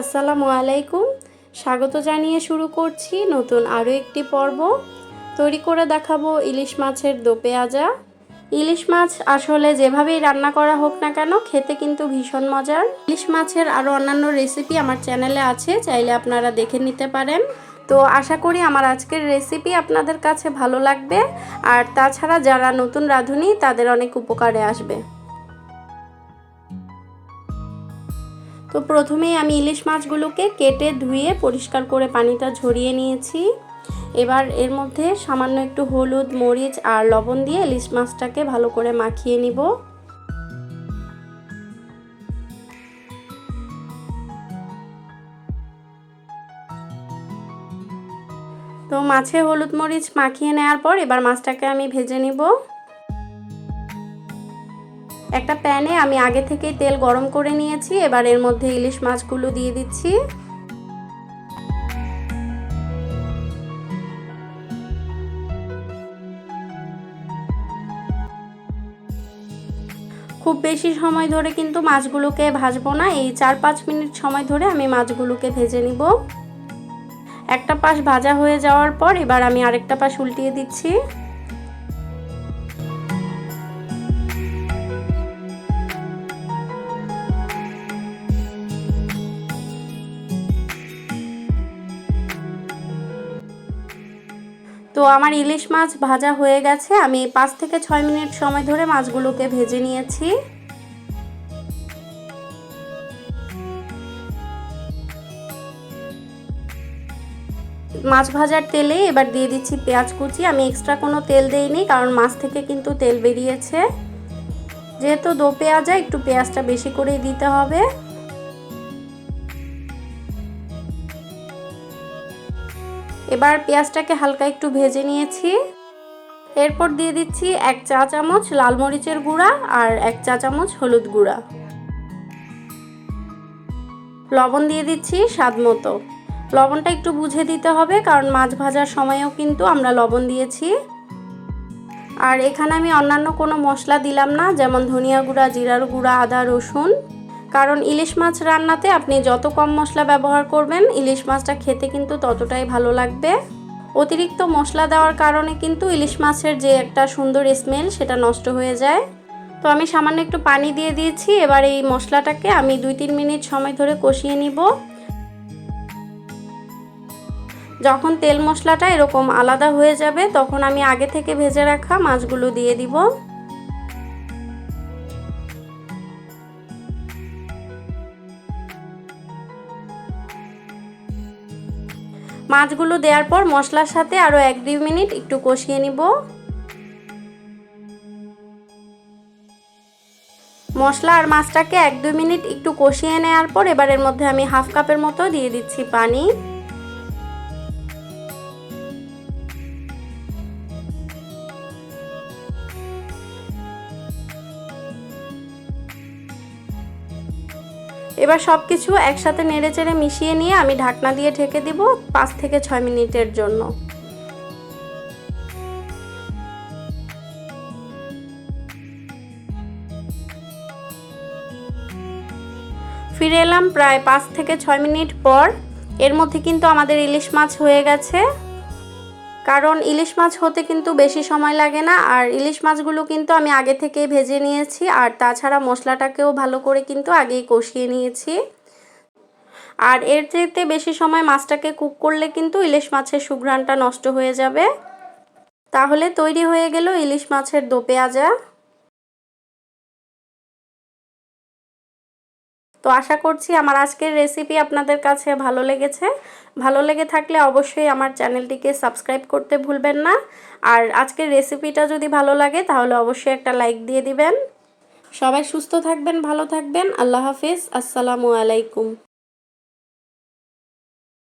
আসসালামু আলাইকুম। স্বাগত জানিয়ে শুরু করছি নতুন আরও একটি পর্ব। তৈরি করে দেখাবো ইলিশ মাছের দো পেঁয়াজা। ইলিশ মাছ আসলে যেভাবেই রান্না করা হোক না কেন, খেতে কিন্তু ভীষণ মজার। ইলিশ মাছের আরও অন্যান্য রেসিপি আমার চ্যানেলে আছে, চাইলে আপনারা দেখে নিতে পারেন। তো আশা করি আমার আজকের রেসিপি আপনাদের কাছে ভালো লাগবে। আর তাছাড়া যারা নতুন রাঁধুনি, তাদের অনেক উপকারে আসবে। তো প্রথমেই আমি ইলিশ মাছগুলোকে কেটে ধুয়ে পরিষ্কার করে পানিটা ঝরিয়ে নিয়েছি। এবার এর মধ্যে সামান্য একটু হলুদ, মরিচ আর লবণ দিয়ে ইলিশ মাছটাকে ভালো করে মাখিয়ে নিব। তো মাছে হলুদ, মরিচ মাখিয়ে নেওয়ার পর এবার মাছটাকে আমি ভেজে নিব। একটা প্যানে আমি আগে থেকেই তেল গরম করে নিয়েছি, এবার এর মধ্যে ইলিশ মাছগুলো দিয়ে দিচ্ছি। খুব বেশি সময় ধরে কিন্তু মাছগুলোকে ভাজবো না, এই চার পাঁচ মিনিট সময় ধরে আমি মাছগুলোকে ভেজে নিব। একটা পাশ ভাজা হয়ে যাওয়ার পর এবার আমি আরেকটা পাশ উল্টিয়ে দিচ্ছি। তো আমার ইলিশ মাছ ভাজা হয়ে গেছে। আমি পাঁচ থেকে ছয় মিনিট সময় ধরে মাছগুলোকে ভেজে নিয়েছি। মাছ ভাজার তেলে এবার দিয়ে দিচ্ছি পেঁয়াজ কুচি। আমি এক্সট্রা কোনো তেল দেইনি, কারণ মাছ থেকে কিন্তু তেল বেরিয়েছে। যেহেতু দো পেঁয়াজা, একটু পেঁয়াজটা বেশি করেই দিতে হবে। এবার পেঁয়াজটাকে হালকা একটু ভেজে নিয়েছি। এরপর দিয়ে দিচ্ছি এক চা চামচ লাল মরিচের গুঁড়া আর এক চা চামচ হলুদ গুঁড়া। লবণ দিয়ে দিচ্ছি স্বাদ মতো। লবণটা একটু বুঝে দিতে হবে কারণ মাছ ভাজার সময়ও কিন্তু আমরা লবণ দিয়েছি। আর এখানে আমি অন্যান্য কোনো মশলা দিলাম না, যেমন ধনিয়া গুঁড়া, জিরার গুঁড়া, আদা, রসুন। কারণ ইলিশ মাছ রান্নাতে আপনি যত কম মশলা ব্যবহার করবেন, ইলিশ মাছটা খেতে কিন্তু ততটাই ভালো লাগবে। অতিরিক্ত মশলা দেওয়ার কারণে কিন্তু ইলিশ মাছের যে একটা সুন্দর স্মেল সেটা নষ্ট হয়ে যায়। তো আমি সামান্য একটু পানি দিয়ে দিয়েছি, এবার এই মশলাটাকে আমি দুই তিন মিনিট সময় ধরে কষিয়ে নিব। যখন তেল মশলাটা এরকম আলাদা হয়ে যাবে, তখন আমি আগে থেকে ভেজে রাখা মাছগুলো দিয়ে দিব। মাছগুলো দেওয়ার পর মশলার সাথে আরও এক দুই মিনিট একটু কষিয়ে নিব। মশলা আর মাছটাকে এক দুই মিনিট একটু কষিয়ে নেওয়ার পর এবারের মধ্যে আমি হাফ কাপের মতো দিয়ে দিচ্ছি পানি। এবার সব কিছু একসাথে নেড়ে চেড়ে মিশিয়ে নিয়ে আমি ঢাকনা দিয়ে ঢেকে দিব পাঁচ থেকে ছয় মিনিটের জন্য। ফিরে এলাম প্রায় পাঁচ থেকে ছয় মিনিট পর। এর মধ্যে কিন্তু আমাদের ইলিশ মাছ হয়ে গেছে। কারণ ইলিশ মাছ হতে কিন্তু বেশি সময় লাগে না, আর ইলিশ মাছগুলো কিন্তু আমি আগে থেকেই ভেজে নিয়েছি, আর তাছাড়া মশলাটাকেও ভালো করে কিন্তু আগেই কষিয়ে নিয়েছি। আর এর চাইতে বেশি সময় মাছটাকে কুক করলে কিন্তু ইলিশ মাছের সুঘ্রাণটা নষ্ট হয়ে যাবে। তাহলে তৈরি হয়ে গেল ইলিশ মাছের দো পেঁয়াজা। তো আশা করছি আমার আজকের রেসিপি আপনাদের কাছে ভালো লেগেছে। ভালো লেগে থাকলে অবশ্যই আমার চ্যানেলটিকে সাবস্ক্রাইব করতে ভুলবেন না। আর আজকের রেসিপিটা যদি ভালো লাগে, তাহলে অবশ্যই একটা লাইক দিয়ে দিবেন। সবাই সুস্থ থাকবেন, ভালো থাকবেন। আল্লাহ হাফিজ। আসসালামু আলাইকুম।